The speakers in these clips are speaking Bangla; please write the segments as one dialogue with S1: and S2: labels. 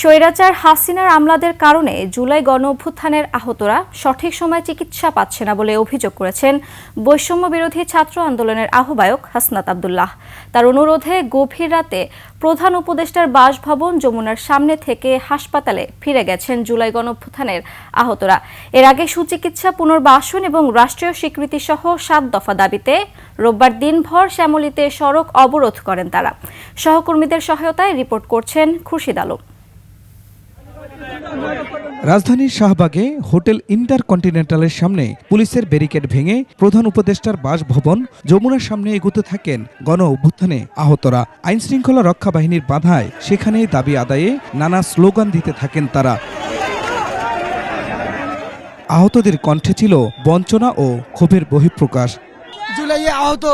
S1: স্বৈরাচার হাসিনার আমলাদের কারণে জুলাই গণ অভ্যুত্থানের আহতরা সঠিক সময়ে চিকিৎসা পাচ্ছে না বলে অভিযোগ করেছেন বৈষম্য বিরোধী ছাত্র আন্দোলনের আহ্বায়ক হাসনাত আবদুল্লাহ। তার অনুরোধে গভীর রাতে প্রধান উপদেষ্টার বাসভবন যমুনার সামনে থেকে হাসপাতালে ফিরে গেছেন জুলাই গণ অভ্যুত্থানের আহতরা। এর আগে সুচিকিৎসা, পুনর্বাসন এবং রাষ্ট্রীয় স্বীকৃতি সহ সাত দফা দাবিতে রোববার দিনভর শ্যামলীতে সড়ক অবরোধ করেন তারা। সহকর্মীদের সহায়তায় রিপোর্ট করছেন খুরশিদ আলম।
S2: রাজধানীর শাহবাগে হোটেল ইন্টারকন্টিনেন্টালের সামনে পুলিশের ব্যারিকেড ভেঙে প্রধান উপদেষ্টার বাসভবন যমুনার সামনে এগুতে থাকেন গণ অভ্যুত্থানে আহতরা। আইন শৃঙ্খলা রক্ষা বাহিনীর বাধায় সেখানে দাবি আদায়ে নানা স্লোগান দিতে থাকেন তারা। আহতদের কণ্ঠে ছিল বঞ্চনা ও ক্ষোভের বহিঃপ্রকাশ।
S3: জুলাইয়ে আহত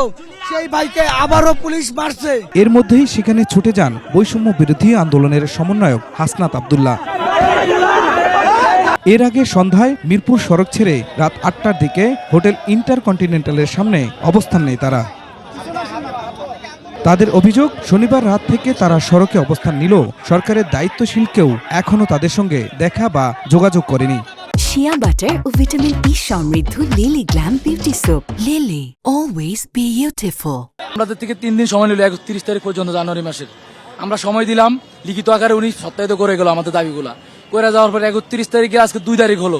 S3: সেই ভাইকে আবারও পুলিশ মারছে।
S2: এর মধ্যেই সেখানে ছুটে যান বৈষম্য বিরোধী আন্দোলনের সমন্বয়ক হাসনাত আবদুল্লাহ। এর আগে সন্ধ্যায় মিরপুর সড়ক ছেড়ে রাত আটটার দিকে হোটেল ইন্টারকন্টিনেন্টালের সামনে অবস্থান নেয় তারা। তাদের অভিযোগ শনিবার রাত থেকে তারা সড়কে অবস্থান নিল। সরকারের দায়িত্বশীল কেউ এখনও তাদের সঙ্গে দেখা বা যোগাযোগ করেনি।
S4: শিয়া বাটার ও ভিটামিন ই সমৃদ্ধ Lily glam beauty soap Lily always beautiful
S5: আমাদের থেকে তিন দিন সময় নিল একত্রিশ তারিখ পর্যন্ত জানুয়ারি মাসের। আমরা সময় দিলাম লিখিত আকারে উনি সত্যায়িত করে গেল আমাদের দাবিগুলা। করে যাওয়ার পরে একত্রিশ তারিখে আজকে দুই তারিখ হলো।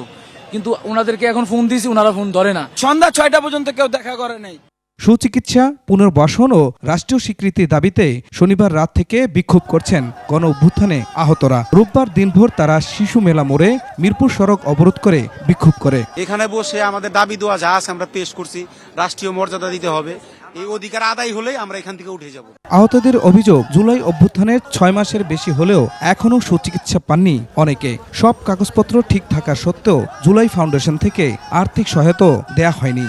S5: কিন্তু ওনাদেরকে এখন ফোন দিয়েছি ওনারা ফোন ধরে না।
S3: সন্ধ্যা ছয়টা পর্যন্ত কেউ দেখা করে নাই।
S2: সুচিকিৎসা পুনর্বাসন ও রাষ্ট্রীয় স্বীকৃতির দাবিতে শনিবার রাত থেকে বিক্ষোভ করছেন গণ অভ্যুত্থানে আহতরা। রোববার দিনভর তারা শিশু মেলা মোড়ে মিরপুর সড়ক অবরোধ করে বিক্ষোভ করে।
S6: এখানে বসে আমাদের দাবি দেওয়া যা আছে আমরা পেশ করছি। রাষ্ট্রীয় মর্যাদা দিতে হবে। এই অধিকার আদায় হলে আমরা এখান থেকে উঠে যাব।
S2: আহতদের অভিযোগ জুলাই অভ্যুত্থানের ছয় মাসের বেশি হলেও এখনও সুচিকিৎসা পাননি অনেকে। সব কাগজপত্র ঠিক থাকা সত্ত্বেও জুলাই ফাউন্ডেশন থেকে আর্থিক সহায়তা দেয়া হয়নি।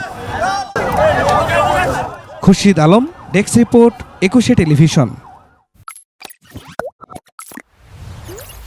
S2: Khurshid Alam, desk report, Ekushey television.